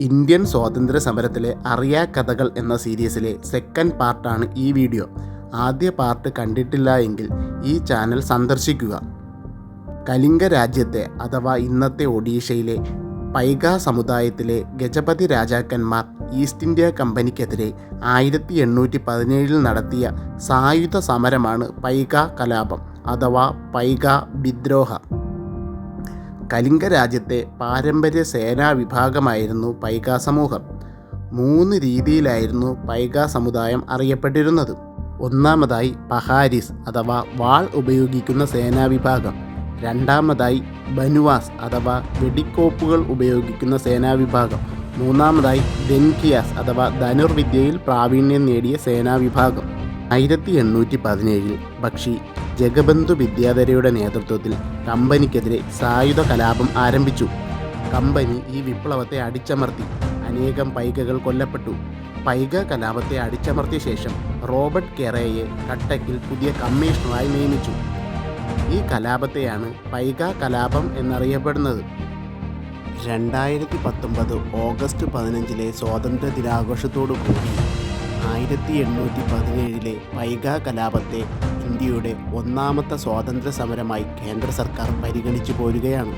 Indian സ്വാതന്ത്ര്യ സമരത്തിലെ അറിയാ കഥകൾ എന്ന സീരീസിലെ സെക്കൻഡ് പാർട്ടാണ് ഈ വീഡിയോ ആദ്യ പാർട്ട് കണ്ടിട്ടില്ല എങ്കിൽ ഈ ചാനൽ സന്ദർശിക്കുക. കലിംഗ രാജ്യത്തെ അഥവാ ഇന്നത്തെ ഒഡീഷയിലെ പൈഗ സമുദായത്തിലെ ഗജപതി രാജാക്കന്മാർ ഈസ്റ്റ് ഇന്ത്യ കമ്പനിക്കെതിരെ ആയിരത്തി എണ്ണൂറ്റി പതിനേഴിൽ നടത്തിയ സായുധ സമരമാണ് പൈഗ കലാപം അഥവാ പൈഗ വിദ്രോഹ. കലിംഗ രാജ്യത്തെ പാരമ്പര്യ സേനാ വിഭാഗമായിരുന്നു പൈക സമൂഹം. മൂന്ന് രീതിയിലായിരുന്നു പൈക സമുദായം അറിയപ്പെട്ടിരുന്നത്. ഒന്നാമതായി പഹാരിസ് അഥവാ വാൾ ഉപയോഗിക്കുന്ന സേനാ വിഭാഗം. രണ്ടാമതായി ബനുവാസ് അഥവാ വെടിക്കോപ്പുകൾ ഉപയോഗിക്കുന്ന സേനാ വിഭാഗം. മൂന്നാമതായി ദെൻകിയാസ് അഥവാ ധനുർവിദ്യയിൽ പ്രാവീണ്യം നേടിയ സേനാ വിഭാഗം. ആയിരത്തി എണ്ണൂറ്റി പതിനേഴിൽ ബക്ഷി ജഗബന്ധു വിദ്യാധരയുടെ നേതൃത്വത്തിൽ കമ്പനിക്കെതിരെ സായുധ കലാപം ആരംഭിച്ചു. കമ്പനി ഈ വിപ്ലവത്തെ അടിച്ചമർത്തി. അനേകം പൈകകൾ കൊല്ലപ്പെട്ടു. പൈക കലാപത്തെ അടിച്ചമർത്തിയ ശേഷം റോബർട്ട് കെറയെ കട്ടക്കിൽ പുതിയ കമ്മീഷണറായി നിയമിച്ചു. ഈ കലാപത്തെയാണ് പൈക കലാപം എന്നറിയപ്പെടുന്നത്. രണ്ടായിരത്തി പത്തൊമ്പത് ഓഗസ്റ്റ് പതിനഞ്ചിലെ സ്വാതന്ത്ര്യ ദിനാഘോഷത്തോടു കൂടി ആയിരത്തി എണ്ണൂറ്റി പതിനേഴിലെ പൈക കലാപത്തെ ഇന്ത്യയുടെ ഒന്നാമത്തെ സ്വാതന്ത്ര്യ സമരമായി കേന്ദ്ര സർക്കാർ പരിഗണിച്ചു പോരുകയാണ്.